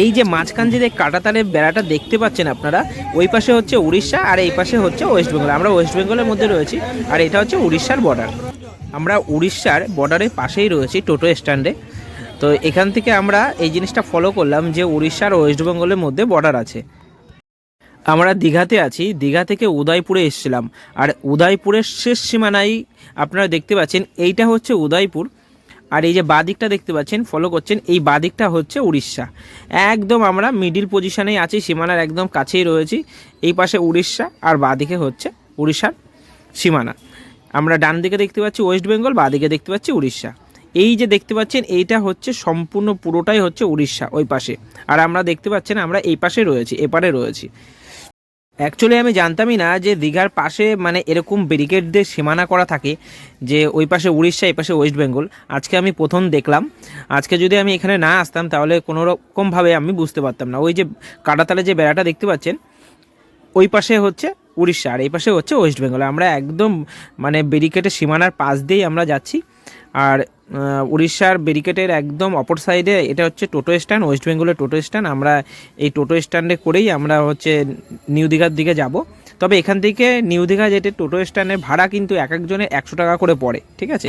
এই যে মাঝখান যে কাটাতারের বেড়াটা দেখতে পাচ্ছেন আপনারা, ওই পাশে হচ্ছে উড়িষ্যা আর এই পাশে হচ্ছে ওয়েস্ট বেঙ্গল। আমরা ওয়েস্ট বেঙ্গলের মধ্যে রয়েছি আর এটা হচ্ছে উড়িষ্যার বর্ডার আমরা উড়িষ্যার বর্ডারের পাশেই রয়েছি টোটো স্ট্যান্ডে। তো এখান থেকে আমরা এই জিনিসটা ফলো করলাম যে উড়িষ্যার ওয়েস্ট বেঙ্গলের মধ্যে বর্ডার আছে। আমরা দীঘাতে আছি, দীঘা থেকে উদয়পুরে এসেছিলাম। আর উদয়পুরের শেষ সীমানায় আপনারা দেখতে পাচ্ছেন, এইটা হচ্ছে উদয়পুর। আর এই যে বাদিকটা দেখতে পাচ্ছেন ফলো করছেন, এই বাদিকটা হচ্ছে উড়িষ্যা। একদম আমরা মিডিল পজিশনেই আছি, সীমানার একদম কাছেই রয়েছি, এই পাশে উড়িষ্যা আর বাদিকে হচ্ছে উড়িষ্যার সীমানা। আমরা ডান দিকে দেখতে পাচ্ছি ওয়েস্ট বেঙ্গল বাদিকে দেখতে পাচ্ছি উড়িষ্যা। এই যে দেখতে পাচ্ছেন, এইটা হচ্ছে সম্পূর্ণ পুরোটাই হচ্ছে উড়িষ্যা ওই পাশে। আর আমরা দেখতে পাচ্ছেন, আমরা এই পাশে রয়েছি, এপারে রয়েছি। অ্যাকচুয়ালি আমি জানতামই না যে দীঘার পাশে মানে এরকম ব্যারিকেড দিয়ে সীমানা করা থাকে, যে ওই পাশে উড়িষ্যা, এই পাশে ওয়েস্ট বেঙ্গল আজকে আমি প্রথম দেখলাম। আজকে যদি আমি এখানে না আসতাম, তাহলে কোনো রকমভাবে আমি বুঝতে পারতাম না। ওই যে কাটাতালে যে বেড়াটা দেখতে পাচ্ছেন, ওই পাশে হচ্ছে উড়িষ্যা, আর এই পাশে হচ্ছে ওয়েস্ট বেঙ্গল আমরা একদম মানে ব্যারিকেডের সীমানার পাশ দিয়েই আমরা যাচ্ছি। আর উড়িষ্যার ব্যারিকেটের একদম অপর সাইডে এটা হচ্ছে টোটো স্ট্যান্ড ওয়েস্ট বেঙ্গলের টোটো স্ট্যান্ড আমরা এই টোটো স্ট্যান্ডে করেই আমরা হচ্ছে নিউ দীঘার দিকে যাব। তবে এখান থেকে নিউ দীঘা যেতে টোটো স্ট্যান্ডের ভাড়া কিন্তু এক একজনে একশো টাকা করে পড়ে, ঠিক আছে?